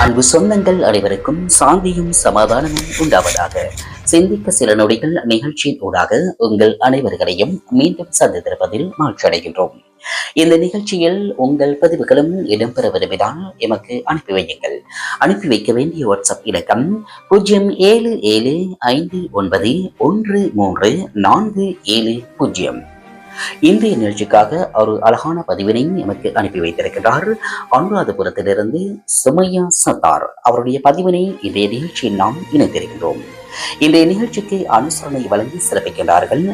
அன்பு சொந்தங்கள் அனைவருக்கும் சாந்தியும் சமாதானமும் உண்டாவதாக. சிந்திக்க சில நொடிகள் நிகழ்ச்சியின் ஊடாக உங்கள் அனைவர்களையும் மீண்டும் சந்தித்திருப்பதில் மாற்றடைகின்றோம் இந்த நிகழ்ச்சியில் உங்கள் பதிவுகளும் இடம்பெற விரும்பினால் எமக்கு அனுப்பி வையுங்கள். அனுப்பி வைக்க வேண்டிய வாட்ஸ்அப் இலக்கம் பூஜ்ஜியம் ஏழு ஏழு ஐந்து ஒன்பது ஒன்று மூன்று நான்கு ஏழு பூஜ்ஜியம். இன்றைய நிகழ்ச்சிக்காக ஒரு அழகான பதிவினையும் எமக்கு அனுப்பி வைத்திருக்கிறார். அனுராதபுரத்திலிருந்து சுமையா சத்தார் அவருடைய பதிவினை இன்றைய நிகழ்ச்சியில் நாம் இணைத்திருக்கிறோம் இன்றைய நிகழ்ச்சிக்கு அனுசரணை வழங்கி சிறப்பிக்கின்றார்கள்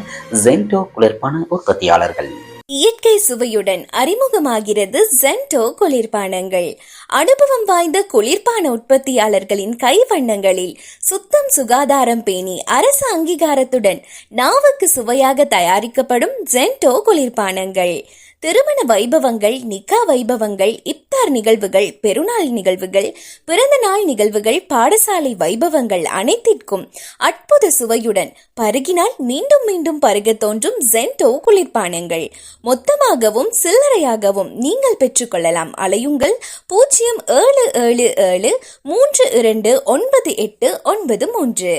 ஜென்டோ குளிர்பான உற்பத்தியாளர்கள். இயற்கை சுவையுடன் அறிமுகமாகிறது ஜென்டோ குளிர்பானங்கள். அனுபவம் வாய்ந்த குளிர்பான உற்பத்தியாளர்களின் கைவண்ணங்களில் சுத்தம் சுகாதாரம் பேணி அரசு அங்கீகாரத்துடன் நாவுக்கு சுவையாக தயாரிக்கப்படும் ஜென்டோ குளிர்பானங்கள். திருமண வைபவங்கள் நிக்கா வைபவங்கள் இப்தார் நிகழ்வுகள் பெருநாள் நிகழ்வுகள் பிறந்தநாள் நிகழ்வுகள் பாடசாலை வைபவங்கள் அனைத்திற்கும் அற்புத சுவையுடன் பருகினால் மீண்டும் மீண்டும் பருக தோன்றும் ஜென்டோ குளிர்பானங்கள். மொத்தமாகவும் சில்லறையாகவும் நீங்கள் பெற்றுக்கொள்ளலாம். அலையுங்கள் பூஜ்ஜியம் ஏழு ஏழு ஏழு மூன்று இரண்டு ஒன்பது எட்டு ஒன்பது மூன்று.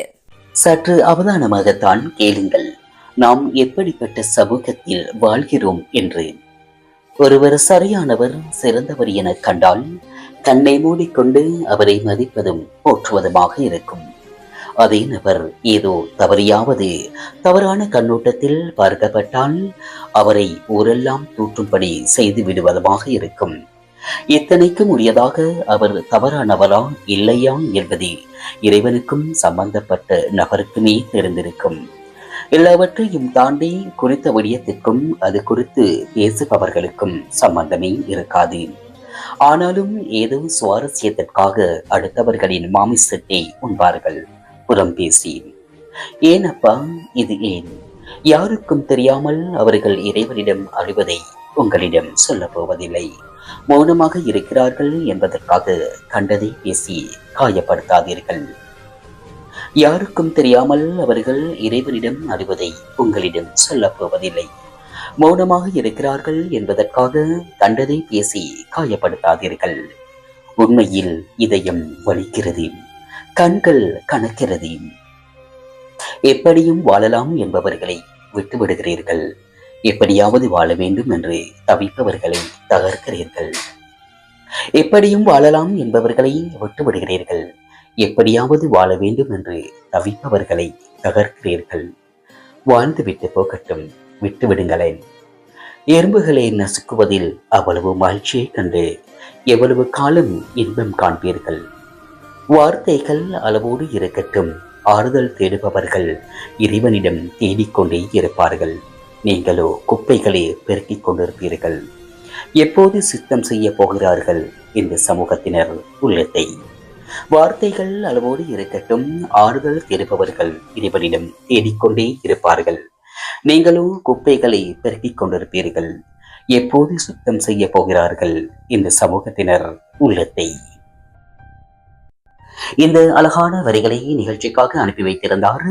சற்று அவதானமாகத்தான் கேளுங்கள். நாம் எப்படிப்பட்ட சமூகத்தில் வாழ்கிறோம் என்று? ஒருவர் சரியானவர் சிறந்தவர் என கண்டால் கண்ணை மூடிக்கொண்டு அவரை மதிப்பதும் போற்றுவதுமாக இருக்கும். அதே நபர் ஏதோ தவறியாவது தவறான கண்ணோட்டத்தில் பார்க்கப்பட்டால் அவரை ஊரெல்லாம் தூற்றும்படி செய்து விடுவதுமாக இருக்கும். இத்தனைக்கும் உரியதாக அவர் தவறானவரா இல்லையா என்பதே இறைவனுக்கும் சம்பந்தப்பட்ட நபருக்குமே தெரிந்திருக்கும். எல்லாவற்றையும் தாண்டி குறித்த விடயத்திற்கும் அது குறித்து பேசுபவர்களுக்கும் சம்பந்தமே இருக்காது. ஆனாலும் ஏதோ சுவாரஸ்யத்திற்காக அடுத்தவர்களின் மாமிசத்தை உண்பார்கள். புறம் பேசி ஏனப்பா இது ஏன்? யாருக்கும் தெரியாமல் அவர்கள் இறைவனிடம் அழிவதை உங்களிடம் சொல்ல போவதில்லை. மௌனமாக இருக்கிறார்கள் என்பதற்காக கண்டதை பேசி காயப்படுத்தாதீர்கள். யாருக்கும் தெரியாமல் அவர்கள் இறைவனிடம் அறிவதை உங்களிடம் சொல்லப்போவதில்லை மௌனமாக இருக்கிறார்கள் என்பதற்காக கண்டதை பேசி காயப்படுத்தாதீர்கள். உண்மையில் இதயம் வலிக்கிறது கண்கள் கணக்கிறது எப்படியும் வாழலாம் என்பவர்களை விட்டுவிடுகிறீர்கள். எப்படியாவது வாழ வேண்டும் என்று தவிப்பவர்களை தகர்க்கிறீர்கள். எப்படியும் வாழலாம் என்பவர்களை விட்டுவிடுகிறீர்கள். எப்படியாவது வாழ வேண்டும் என்று தவிப்பவர்களை தகர்க்கிறீர்கள். வாழ்ந்துவிட்டு போகட்டும் விட்டு விடுங்களேன். எறும்புகளை நசுக்குவதில் அவ்வளவு மகிழ்ச்சியை கண்டு எவ்வளவு காலம் இன்பம் காண்பீர்கள். வார்த்தைகள் அளவோடு இருக்கட்டும் ஆறுதல் தேடுபவர்கள் இறைவனிடம் தேடிக்கொண்டே இருப்பார்கள். நீங்களோ குப்பைகளை பெருக்கிக் கொண்டிருப்பீர்கள். எப்போது சித்தம் செய்ய போகிறார்கள் இந்த சமூகத்தினர் உள்ளத்தை. வார்த்தைகள் அளவோடு இருக்கட்டும் ஆறுதல் தேடுபவர்கள் இறைவனிடம் தேடிக்கொண்டே இருப்பார்கள். நீங்களோ குப்பைகளை பெருக்கிக் கொண்டிருப்பீர்கள். எப்போது சுத்தம் செய்ய போகிறார்கள் இந்த சமூகத்தினர் உள்ளத்தை? இந்த அழகான வரிகளை நிகழ்ச்சிக்காக அனுப்பி வைத்திருந்தார்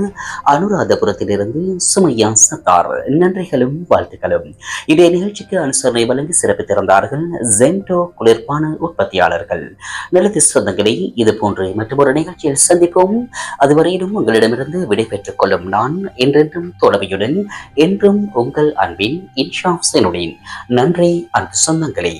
அனுராதபுரத்திலிருந்து சுமையா சத்தார். நன்றிகளும் வாழ்த்துக்களும். இதே நிகழ்ச்சிக்கு அனுசரணை வழங்கி சிறப்பித்திருந்தார்கள் ஜென்டோ குளிர்பான உற்பத்தியாளர்கள். நல்லது சொந்தங்களை இது போன்று மற்றொரு நிகழ்ச்சியில் சந்திப்போம். அதுவரையிலும் உங்களிடமிருந்து விடைபெற்றுக் கொள்ளும் நான் என்றென்றும் தோழமையுடன் என்றும் உங்கள் அன்பின் இன்ஷாப் செனுடன். நன்றி அன்பு சொந்தங்களே.